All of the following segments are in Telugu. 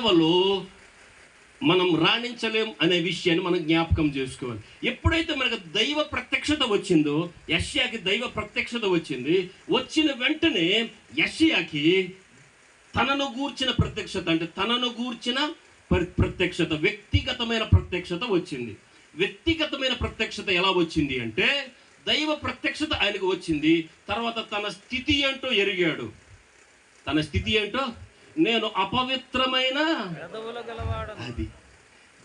సేవలో మనం రాణించలేం అనే విషయాన్ని మనం జ్ఞాపకం చేసుకోవాలి. ఎప్పుడైతే మనకు దైవ ప్రత్యక్షత వచ్చిందో యష్యాకి దైవ ప్రత్యక్షత వచ్చింది వచ్చిన వెంటనే యష్యాకి తనను గూర్చిన ప్రత్యక్షత అంటే తనను గూర్చిన ప్ర- ప్రత్యక్షత వ్యక్తిగతమైన ప్రత్యక్షత వచ్చింది. వ్యక్తిగతమైన ప్రత్యక్షత ఎలా వచ్చింది అంటే దైవ ప్రత్యక్షత ఆయనకు వచ్చింది. తర్వాత తన స్థితి ఏంటో ఎరిగాడు. తన స్థితి ఏంటో? నేను అపవిత్రమైన అది.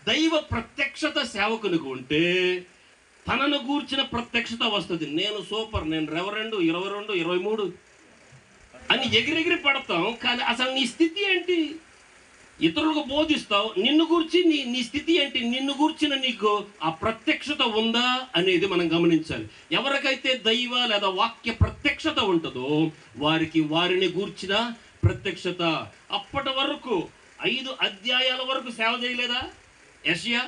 దైవ ప్రత్యక్షత సేవకునికి ఉంటే తనను గూర్చిన ప్రత్యక్షత వస్తుంది. నేను సూపర్ నేను రెవరెండు ఇరవై రెండు ఇరవై మూడు అని ఎగిరెగిరి పడతాం. కానీ అసలు నీ స్థితి ఏంటి? ఇతరులకు బోధిస్తావు నిన్ను గూర్చి నీ నీ స్థితి ఏంటి? నిన్ను గూర్చిన నీకు ఆ ప్రత్యక్షత ఉందా అనేది మనం గమనించాలి. ఎవరికైతే దైవ లేదా వాక్య ప్రత్యక్షత ఉంటుందో వారికి వారిని గూర్చిన ప్రత్యక్షత అప్పటి వరకు ఐదు అధ్యాయాల వరకు సేవ చేయలేదా? యషియా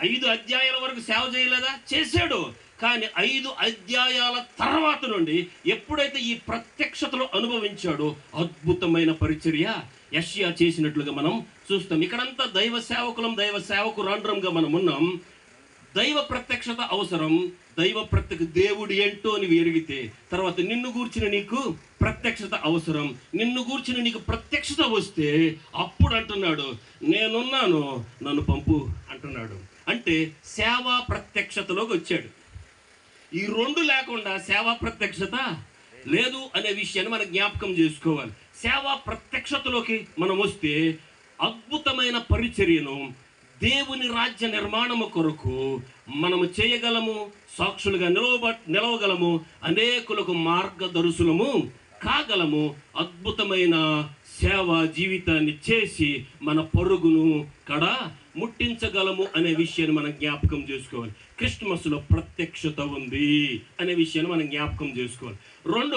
ఐదు అధ్యాయాల వరకు సేవ చేయలేదా? చేశాడు. కానీ ఐదు అధ్యాయాల తర్వాత నుండి ఎప్పుడైతే ఈ ప్రత్యక్షతలో అనుభవించాడో అద్భుతమైన పరిచర్య యష్యా చేసినట్లుగా మనం చూస్తాం. ఇక్కడంతా దైవ సేవకులం దైవ సేవకు రాండ్రంగా మనం ఉన్నాం. దైవ ప్రత్యక్షత అవసరం. దైవ ప్రత్యక్ష దేవుడు ఏంటో అని ఎరిగితే తర్వాత నిన్ను గూర్చిన నీకు ప్రత్యక్షత అవసరం. నిన్ను గూర్చిన నీకు ప్రత్యక్షత వస్తే అప్పుడు అంటున్నాడు నేనున్నాను నన్ను పంపు అంటున్నాడు. అంటే సేవా ప్రత్యక్షతలోకి వచ్చాడు. ఈ రెండు లేకుండా సేవా ప్రత్యక్షత లేదు అనే విషయాన్ని మనం జ్ఞాపకం చేసుకోవాలి. సేవా ప్రత్యక్షతలోకి మనం వస్తే అద్భుతమైన పరిచర్యను దేవుని రాజ్య నిర్మాణము కొరకు మనము చేయగలము సాక్షులుగా నిలవబ నిలవగలము అనేకులకు మార్గదర్శులము కాగలము. అద్భుతమైన సేవా జీవితాన్ని చేసి మన పరుగును కడ ముట్టించగలము అనే విషయాన్ని మనం జ్ఞాపకం చేసుకోవాలి. క్రిస్మస్లో ప్రత్యక్షత ఉంది అనే విషయాన్ని మనం జ్ఞాపకం చేసుకోవాలి. రెండు